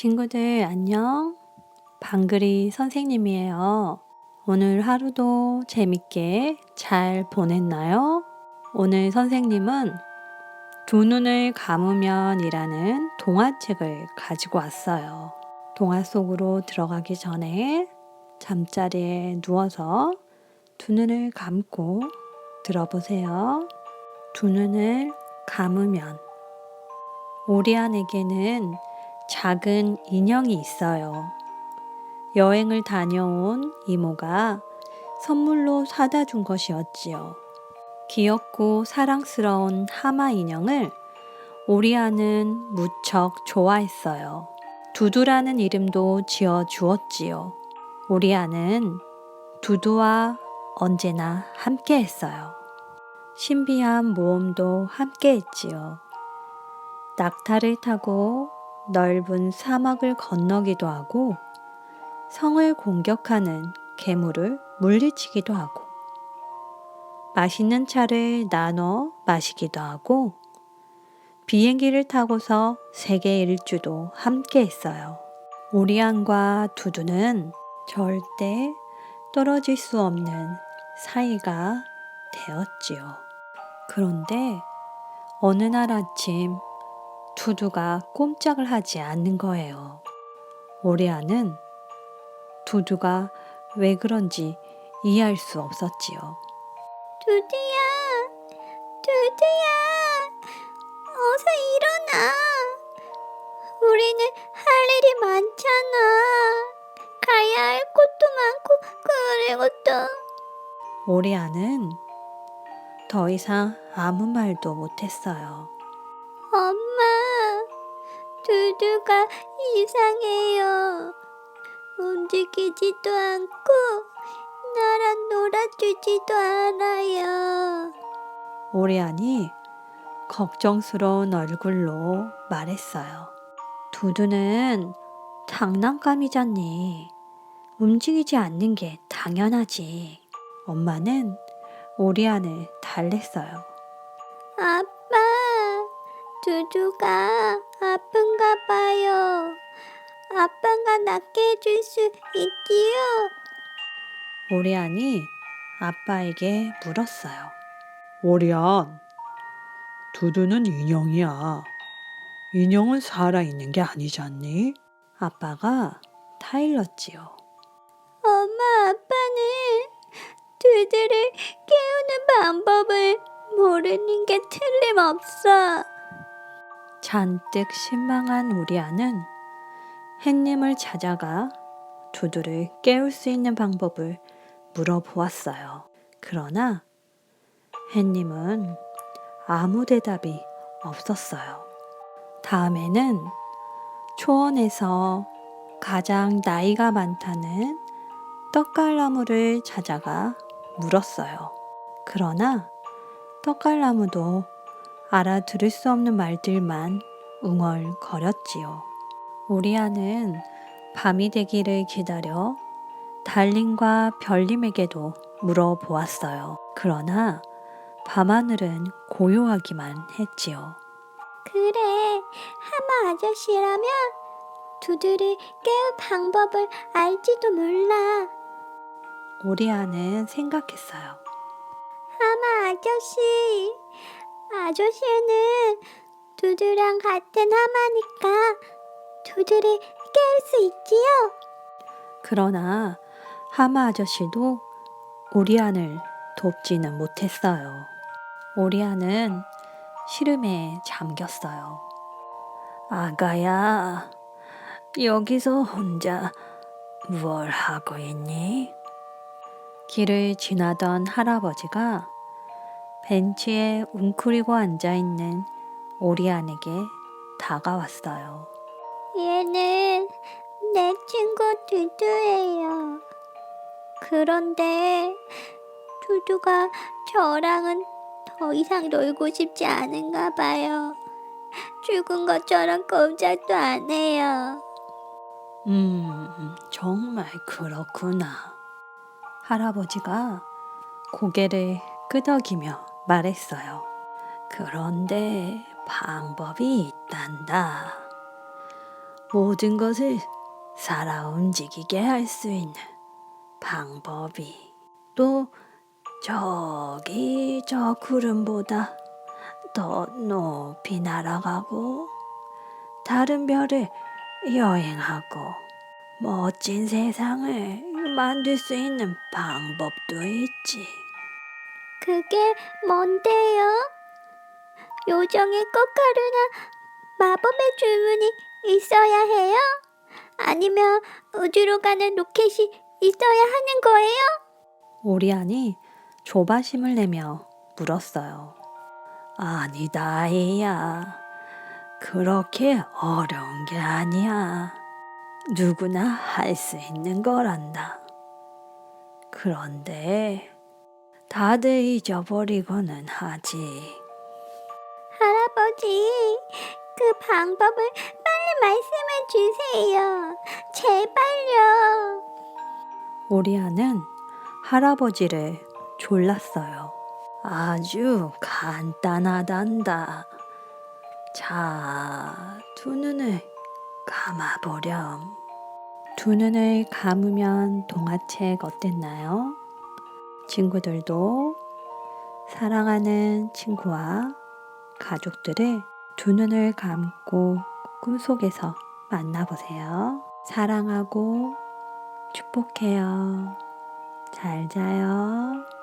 친구들 안녕. 방글이 선생님이에요. 오늘 하루도 재밌게 잘 보냈나요? 오늘 선생님은 두 눈을 감으면이라는 동화책을 가지고 왔어요. 동화 속으로 들어가기 전에 잠자리에 누워서 두 눈을 감고 들어보세요. 두 눈을 감으면 오리안에게는 작은 인형이 있어요. 여행을 다녀온 이모가 선물로 사다 준 것이었지요. 귀엽고 사랑스러운 하마 인형을 오리아는 무척 좋아했어요. 두두라는 이름도 지어 주었지요. 오리아는 두두와 언제나 함께 했어요. 신비한 모험도 함께 했지요. 낙타를 타고 넓은 사막을 건너기도 하고 성을 공격하는 괴물을 물리치기도 하고 맛있는 차를 나눠 마시기도 하고 비행기를 타고서 세계 일주도 함께 했어요. 오리안과 두두는 절대 떨어질 수 없는 사이가 되었지요. 그런데 어느 날 아침 두두가 꼼짝을 하지 않는 거예요. 오리아는 두두가 왜 그런지 이해할 수 없었지요. 두두야, 두두야, 어서 일어나. 우리는 할 일이 많잖아. 가야 할 곳도 많고, 그리고 또 오리아는 더 이상 아무 말도 못했어요. 엄마, 두두가 이상해요. 움직이지도 않고, 나랑 놀아주지도 않아요. 오리안이 걱정스러운 얼굴로 말했어요. 두두는 장난감이잖니. 움직이지 않는 게 당연하지. 엄마는 오리안을 달랬어요. 아빠, 두두가 아픈 가 봐요. 아빠가 낫게 해줄 수 있지요? 오리안이 아빠에게 물었어요. 오리안, 두두는 인형이야. 인형은 살아있는 게 아니지 않니? 아빠가 타일렀지요. 엄마, 아빠는 두두를 깨우는 방법을 모르는 게 틀림없어. 잔뜩 실망한 오리아는 햇님을 찾아가 두두를 깨울 수 있는 방법을 물어보았어요. 그러나 햇님은 아무 대답이 없었어요. 다음에는 초원에서 가장 나이가 많다는 떡갈나무를 찾아가 물었어요. 그러나 떡갈나무도 알아들을 수 없는 말들만 웅얼거렸지요. 오리아는 밤이 되기를 기다려 달님과 별님에게도 물어보았어요. 그러나 밤하늘은 고요하기만 했지요. 그래, 하마 아저씨라면 두두를 깨울 방법을 알지도 몰라. 오리아는 생각했어요. 하마 아저씨, 아저씨는 두두랑 같은 하마니까 두두를 깨울 수 있지요? 그러나 하마 아저씨도 오리안을 돕지는 못했어요. 오리안은 시름에 잠겼어요. 아가야, 여기서 혼자 뭘 하고 있니? 길을 지나던 할아버지가 벤치에 웅크리고 앉아 있는 오리안에게 다가왔어요. 얘는 내 친구 두두예요. 그런데 두두가 저랑은 더 이상 놀고 싶지 않은가 봐요. 죽은 것처럼 꼼짝도 안 해요. 음, 정말 그렇구나. 할아버지가 고개를 끄덕이며 말했어요. 그런데 방법이 있단다. 모든 것을 살아 움직이게 할 수 있는 방법이 또 저기 저 구름보다 더 높이 날아가고 다른 별을 여행하고 멋진 세상을 만들 수 있는 방법도 있지. 그게 뭔데요? 요정의 꽃가루나 마법의 주문이 있어야 해요? 아니면 우주로 가는 로켓이 있어야 하는 거예요? 오리안이 조바심을 내며 물었어요. 아니다, 아이야. 그렇게 어려운 게 아니야. 누구나 할 수 있는 거란다. 그런데 다들 잊어버리고는 하지. 할아버지, 그 방법을 빨리 말씀해 주세요. 제발요. 오리안은 할아버지를 졸랐어요. 아주 간단하단다. 자, 두 눈을 감아보렴. 두 눈을 감으면 동화책 어땠나요? 친구들도 사랑하는 친구와 가족들을 두 눈을 감고 꿈속에서 만나보세요. 사랑하고 축복해요. 잘 자요.